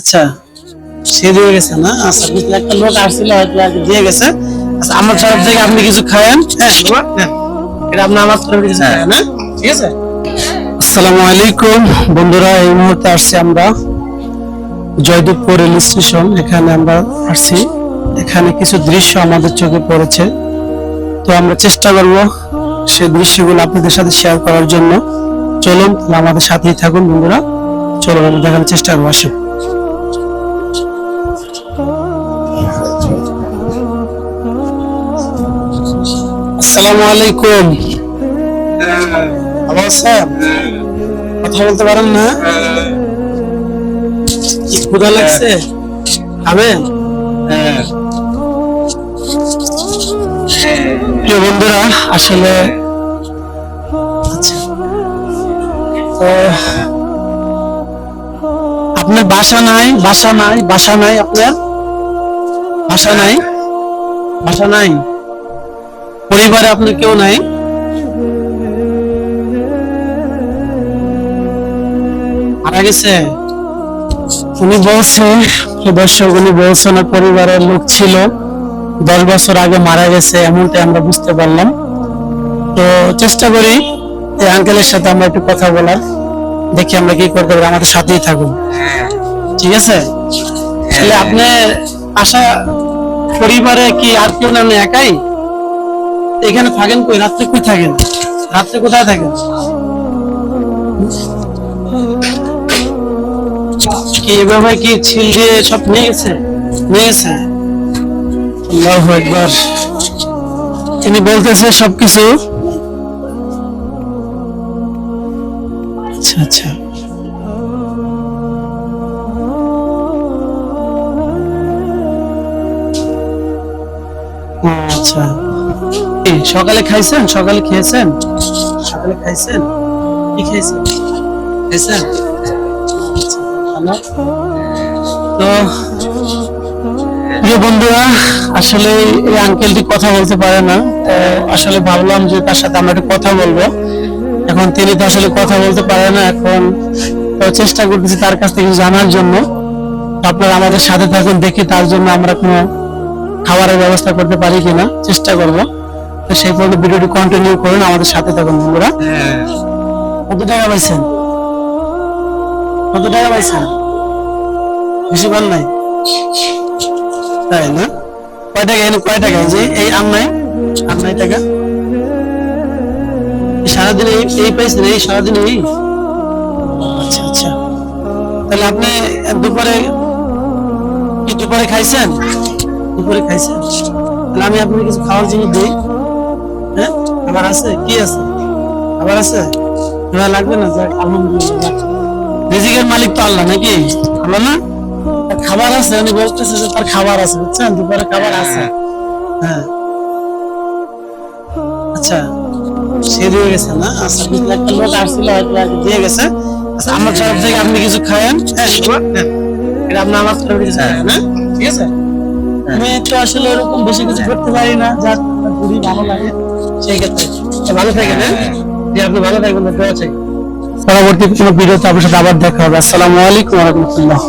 আচ্ছা সে দিয়ে গেছে না? আচ্ছা বুঝলে একটা লোক আসছিল হয়তো আর দিয়ে গেছে। আচ্ছা আমার তরফ থেকে আপনি কিছু খায়েন? হ্যাঁ বাবা এটা আপনি আমার তরফ থেকে কিছু খায়েন হ্যাঁ ঠিক আছে? আসসালামু আলাইকুম। বন্ধুরা এই মুহূর্তে আসছি আমরা জয়দেবপুর রেল স্টেশন। এখানে আমরা আসছি। এখানে কিছু দৃশ্য আমাদের চোখে পড়েছে। তো আমরা চেষ্টা করব সেই দৃশ্যগুলো আপনাদের সাথে শেয়ার করার জন্য। চলুন আমাদের সাথেই থাকুন বন্ধুরা। চলুন আমরা দেখানোর চেষ্টা করব আসুন। আসসালামু আলাইকুম। ভালো আছেন কথা বলতে পারেন না? কি ক্ষুধা লাগছে? খাবেন? প্রিয় বন্ধুরা আসলে আচ্ছা। আপনার বাসা নাই বাসা নাই বাসা নাই আপনার? বাসা নাই? বাসা নাই? পরিবারে আপনার কেউ নাই? মারা গেছে? উনি বলছে দর্শক, উনি বলছে পরিবারের লোক ছিল। দশ বছর আগে মারা গেছে, এমনটাই আমরা বুঝতে পারলাম। তো চেষ্টা করি এই আঙ্কেলের সাথে আমরা একটু কথা বলার। দেখি আমরা কি করতে পারি, আমাদের সাথেই থাকুন। ঠিক আছে? তাহলে আপনি আশা, পরিবারে কি আর কেউ না একাই? এখানে থাকেন কই? রাত্রে কই থাকেন? রাত্রে কোথায় থাকেন? কি এভাবে কি ছিল দিয়ে সব নিয়ে গেছে? নিয়ে গেছে? আল্লাহু একবার তিনি বলতেছে সবকিছু। আচ্ছা আচ্ছা। আচ্ছা। সকালে খাইছেন? সকালে খেয়েছেন? সকালে খাইছেন? কি তো, প্রিয় বন্ধুরা, আসলে এই আঙ্কেলটি কথা বলতে পারে না। তো আসলে ভাবলাম যে তার সাথে আমরা একটু কথা বলব। এখন তিনি তো আসলে কথা বলতে পারে না এখন। তো চেষ্টা করতেছি তার কাছ থেকে জানার জন্য। আপনারা আমাদের সাথে থাকুন, দেখি তার জন্য আমরা কোনো খাবারের ব্যবস্থা করতে পারি কিনা। চেষ্টা করব। তো সেই পর্যন্ত ভিডিওটি কন্টিনিউ করুন আমাদের সাথে থাকুন বন্ধুরা। কত টাকা পাইছেন? কত টাকা পাইছেন? বেশি পান নাই? তাই না? কয় টাকা এনে কয় টাকা? যে এই আম নাই আম নাই টাকা। এই সারাদিন এই এই পাইছেন? এই সারাদিন এই? আচ্ছা আচ্ছা। তাহলে আপনি দুপুরে কি দুপুরে খাইছেন? দুপুরে খাইছেন। তাহলে আমি আপনাকে কিছু খাওয়ার জিনিস দিই। হ্যাঁ? আছে? কি আছে? খাবার আছে? খাবার লাগবে না যাক আলহামদুলিল্লাহ। রিজিকের মালিক তো আল্লাহ নাকি? আল্লাহ না? খাবার আছে উনি বলতেছে যে তার খাবার আছে বুঝছেন? দুপুরে খাবার আছে। হ্যাঁ। আচ্ছা সে দিয়ে গেছে না? আচ্ছা একটা লোক আসছিল হয়তো দিয়ে গেছে। আচ্ছা আমার তরফ থেকে আপনি কিছু খায়েন হ্যাঁ বাবা, এটা আপনি আমার তরফ থেকে খায়েন হ্যাঁ? ঠিক আছে? আমি তো আসলে এরকম বেশি কিছু করতে পারি না। যা খুবই ভালো লাগে। সেই ক্ষেত্রে। ভালো থাকেন হ্যাঁ? জি, আপনি ভালো থাকবেন পরবর্তী কোনো ভিডিওতে আপনার সাথে আবার দেখা হবে। আসসালামু আলাইকুম রহমতুল্লাহ।